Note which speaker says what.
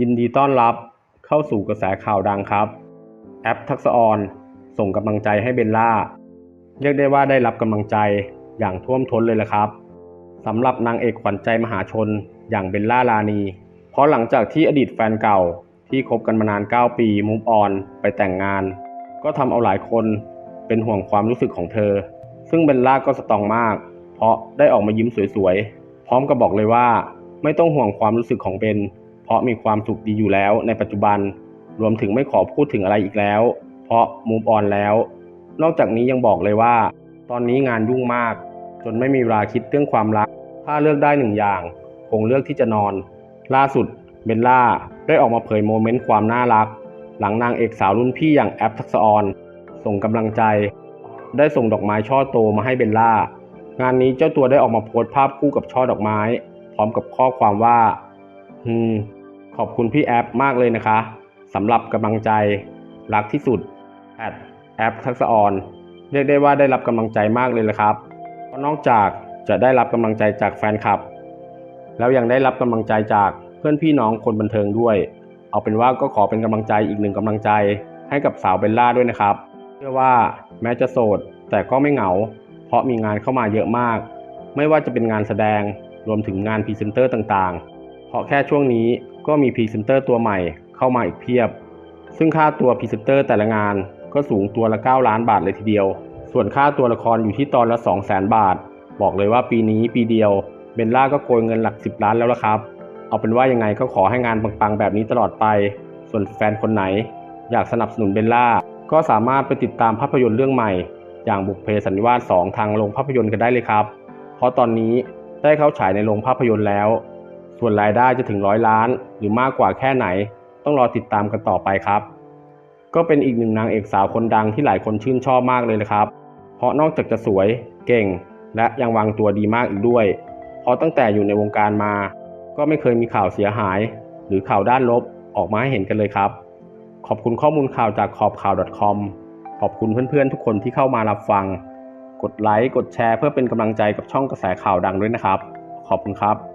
Speaker 1: ยินดีต้อนรับเข้าสู่กระแสข่าวดังครับ แอปทักษออนส่งกำลังใจให้เบลล่า เรียกได้ว่าได้รับกำลังใจอย่างท่วมท้นเลยละครับสำหรับนางเอกขวัญใจมหาชนอย่างเบลล่าลานี เพราะหลังจากที่อดีตแฟนเก่าที่คบกันมานาน 9 ปีมุฟออนไปแต่งงาน ก็ทำเอาหลายคนเป็นห่วงความรู้สึกของเธอ ซึ่งเบลล่าก็สตองมาก เพราะได้ออกมายิ้มสวยๆ พร้อมกับบอกเลยว่า ไม่ต้องห่วงความรู้สึกของเบน ราะมีความสุขดีอยู่แล้วในปัจจุบัน รวมถึงไม่ขอพูดถึงอะไรอีกแล้ว เพราะมูฟออนแล้ว นอกจากนี้ยังบอกเลยว่า ตอนนี้งานยุ่งมาก จนไม่มีเวลาคิดเรื่องความรัก ถ้าเลือกได้หนึ่งอย่าง คงเลือกที่จะนอน ล่าสุดเบลล่าได้ออกมาเผยโมเมนต์ความน่ารัก หลังนางเอกสาวรุ่นพี่อย่างแอปทักษออนส่งกำลังใจ ได้ส่งดอกไม้ช่อโตมาให้เบลล่างานนี้เจ้าตัวได้ออกมาโพสต์ภาพคู่กับช่อดอกไม้ พร้อมกับข้อความว่าฮึม ขอบคุณพี่แอปมากเลยนะคะสำหรับกำลังใจรักที่สุดแอดแอปทักษออนเรียกได้ว่าได้รับกำลังใจมากเลยละครับเพราะนอกจากจะได้รับกำลังใจจากแฟนคลับ แล้วยังได้รับกำลังใจจากเพื่อนพี่น้องคนบันเทิงด้วย เอาเป็นว่าก็ขอเป็นกำลังใจอีกหนึ่งกำลังใจให้กับสาวเบลล่าด้วยนะครับเชื่อว่าแม้จะโสดแต่ก็ไม่เหงา เพราะมีงานเข้ามาเยอะมาก ไม่ว่าจะเป็นงานแสดงรวมถึงงานพรีเซนเตอร์ต่างๆ เพราะแค่ช่วงนี้ ก็มีพรีเซนเตอร์ตัวใหม่เข้ามาอีกเพียบ ซึ่งค่าตัวพรีเซนเตอร์แต่ละงานก็สูงตัวละ 9 ล้านบาทเลยทีเดียว ส่วนค่าตัวละครอยู่ที่ตอนละ 2 0 0 0 0 0บาท บอกเลยว่าปีนี้ปีเดียวเบลล่าก็โกยเงินหลัก 10 ล้านแล้วละครับ เอาเป็นว่ายังไงก็ขอให้งานปังๆแบบนี้ตลอดไป ส่วนแฟนคนไหน อยากสนับสนุนเบลล่าก็สามารถไปติดตามภาพยนตร์เรื่องใหม่ อย่างบุพเพสันนิวาส2ทางโรงภาพยนตร์กันได้เลยครับ เพราะตอนนี้ได้เข้าฉายในโรงภาพยนตร์แล้ว ส่วนรายได้จะถึงร้อยล้าน หรือมากกว่าแค่ไหน ต้องรอติดตามกันต่อไปครับ ก็เป็นอีกหนึ่งนางเอกสาวคนดังที่หลายคนชื่นชอบมากเลยนะครับ เพราะนอกจากจะสวยเก่ง และยังวางตัวดีมากอีกด้วย เพราะตั้งแต่อยู่ในวงการมา ก็ไม่เคยมีข่าวเสียหาย หรือข่าวด้านลบออกมาให้เห็นกันเลยครับ ขอบคุณข้อมูลข่าวจากขอบข่าว .com ขอบคุณเพื่อนๆทุกคนที่เข้ามารับฟัง กดไลค์กดแชร์เพื่อเป็นกำลังใจกับช่องกระแสข่าวดังด้วยนะครับ ขอบคุณครับ